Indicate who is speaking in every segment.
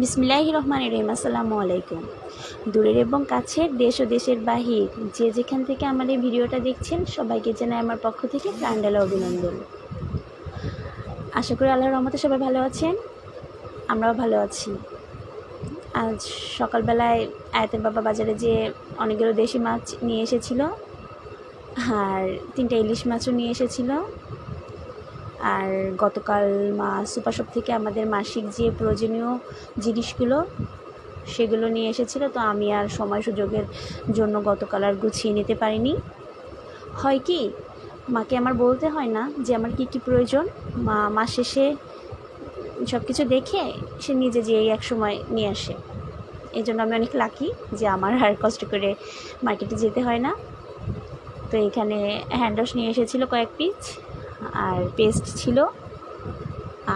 Speaker 1: বিসমিল্লাহ রহমান রহিম, আসসালামু আলাইকুম। দূরের এবং কাছের দেশ ও দেশের বাহির, যে যেখান থেকে আমার এই ভিডিওটা দেখছেন, সবাইকে জানাই আমার পক্ষ থেকে প্রাণডালা অভিনন্দন। আশা করি আল্লাহর রহমতে সবাই ভালো আছেন, আমরাও ভালো আছি। আজ সকালবেলায় আয়াতের বাবা বাজারে যে অনেকগুলো দেশি মাছ নিয়ে এসেছিল, আর তিনটা ইলিশ মাছও নিয়ে এসেছিল। আর গতকাল মা সুপারশপ থেকে আমাদের মাসিক যে প্রয়োজনীয় জিনিসগুলো সেগুলো নিয়ে এসেছিল, তো আমি আর সময় সুযোগের জন্য গতকাল আর গুছিয়ে নিতে পারিনি। হয় কি, মাকে আমার বলতে হয় না যে আমার কি কি প্রয়োজন। মা মাস শেষে সব কিছু দেখে সে নিজে যেয়ে এক সময় নিয়ে আসে। এই জন্য আমি অনেক লাকি যে আমার আর কষ্ট করে মার্কেটে যেতে হয় না। তো এখানে হ্যান্ড ওয়াশ নিয়ে এসেছিল কয়েক পিস আর পেস্ট ছিল।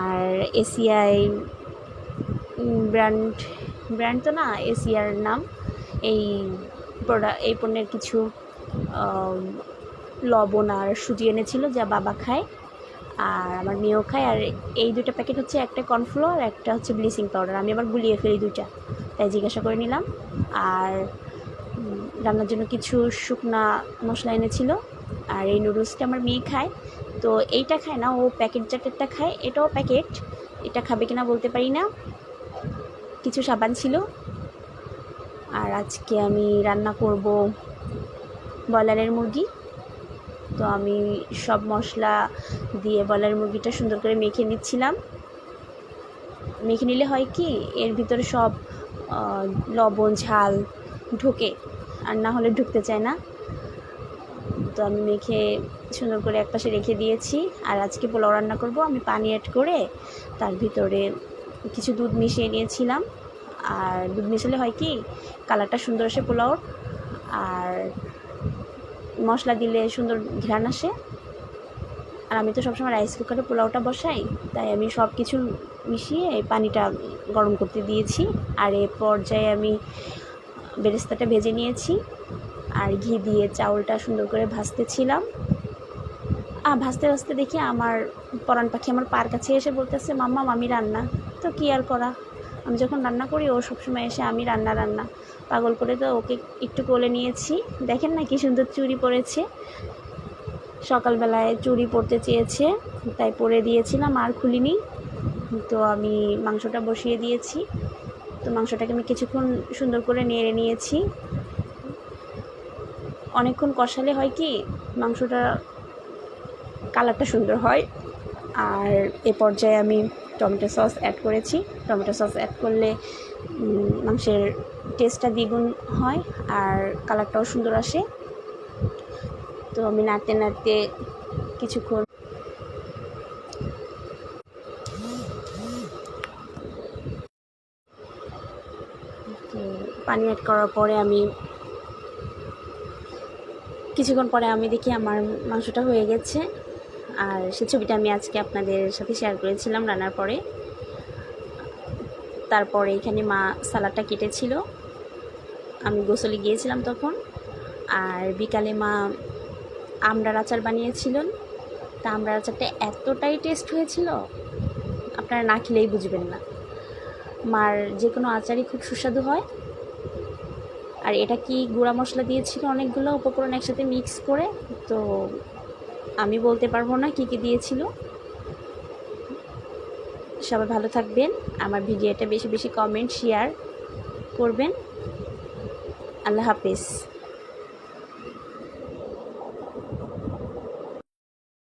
Speaker 1: আর এসিআই ব্র্যান্ড ব্র্যান্ড তো না এসিআর নাম। এই প্রোডাক্ট এই পণ্যের কিছু লবণ আর সুজি এনেছিল যা বাবা খায়, আর আমার মেয়েও খায়। আর এই দুটো প্যাকেট হচ্ছে একটা কর্নফ্লোর একটা হচ্ছে ব্লিচিং পাউডার। আমি আবার গুলিয়ে ফেলি দুইটা, তাই জিজ্ঞাসা করে নিলাম। আর রান্নার জন্য কিছু শুকনা মশলা এনেছিল। আর এই নুডলসটা আমার মেয়ে খায়। তো এইটা খায় না, ও প্যাকেট জ্যাকেটটা খায়। এটাও প্যাকেট এটা খাবে কিনা বলতে পারি না। কিছু সাবান ছিল। আর আজকে আমি রান্না করব ব্রয়লারের মুরগি। তো আমি সব মশলা দিয়ে ব্রয়লার মুরগিটা সুন্দর করে মেখে নিচ্ছিলাম। মেখে নিলে হয় কি, এর ভিতরে সব লবণ, ঝাল ঢোকে। আর না হলে ঢুকতে চায় না। তো আমি মেখে সুন্দর করে একপাশে রেখে দিয়েছি। আর আজকে পোলাও রান্না করব। আমি পানি অ্যাড করে তার ভিতরে কিছু দুধ মিশিয়ে নিয়েছিলাম। আর দুধ মিশালে হয় কি, কালারটা সুন্দর আসে পোলাওর। আর মশলা দিলে সুন্দর ঘ্রাণ আসে। আর আমি তো সবসময় রাইস কুকারে পোলাওটা বসাই। তাই আমি সব কিছু মিশিয়ে পানিটা গরম করতে দিয়েছি। আর এ পর্যায়ে আমি বেরেস্তাটা ভেজে নিয়েছি। আর ঘি দিয়ে চাউলটা সুন্দর করে ভাজতেছিলাম ভাজতে ভাজতে দেখি আমার পরাণ পাখি আমার পার কাছে এসে বলতেছে, মাম্মা আমি রান্না। তো কী আর করা? আমি যখন রান্না করি, ও সবসময় এসে আমি রান্না রান্না। পাগল করে তো ওকে একটু কোলে নিয়েছি। দেখেন না কি সুন্দর চুড়ি পরেছে সকালবেলায় চুড়ি পরতে চেয়েছে, তাই পরে দিয়েছিলাম, আর খুলিনি। তো আমি মাংসটা বসিয়ে দিয়েছি। তো মাংসটাকে আমি কিছুক্ষণ সুন্দর করে নেড়ে নিয়েছি। অনেকক্ষণ কষালে হয় কি, মাংসটা কালারটা সুন্দর হয়। আর এ পর্যায়ে আমি টমেটো সস অ্যাড করেছি। টমেটো সস অ্যাড করলে মাংসের টেস্টটা দ্বিগুণ হয় আর কালারটাও সুন্দর আসে। তো আমি নাড়তে নাড়তে কিছুক্ষণ পানি অ্যাড করার পরে আমি কিছুক্ষণ পরে আমি দেখি আমার মাংসটা হয়ে গেছে। আর সে ছবিটা আমি আজকে আপনাদের সাথে শেয়ার করেছিলাম রান্নার পরে। তারপরে এখানে মা সালাডটা কেটেছিল। আমি গোসলে গিয়েছিলাম তখন। আর বিকালে মা আমড়ার আচার বানিয়েছিলেন তা আমড়ার আচারটা এতটাই টেস্ট হয়েছিল, আপনারা না খেলেই বুঝবেন না। মার যে কোনো আচারই খুব সুস্বাদু হয়। আর এটা কি গুঁড়া মশলা দিয়েছিল অনেকগুলো উপকরণ একসাথে মিক্স করে? তো আমি বলতে পারব না কী কী দিয়েছিল। সবাই ভালো থাকবেন। আমার ভিডিওটা বেশি বেশি কমেন্ট শেয়ার করবেন। আল্লাহ হাফিজ।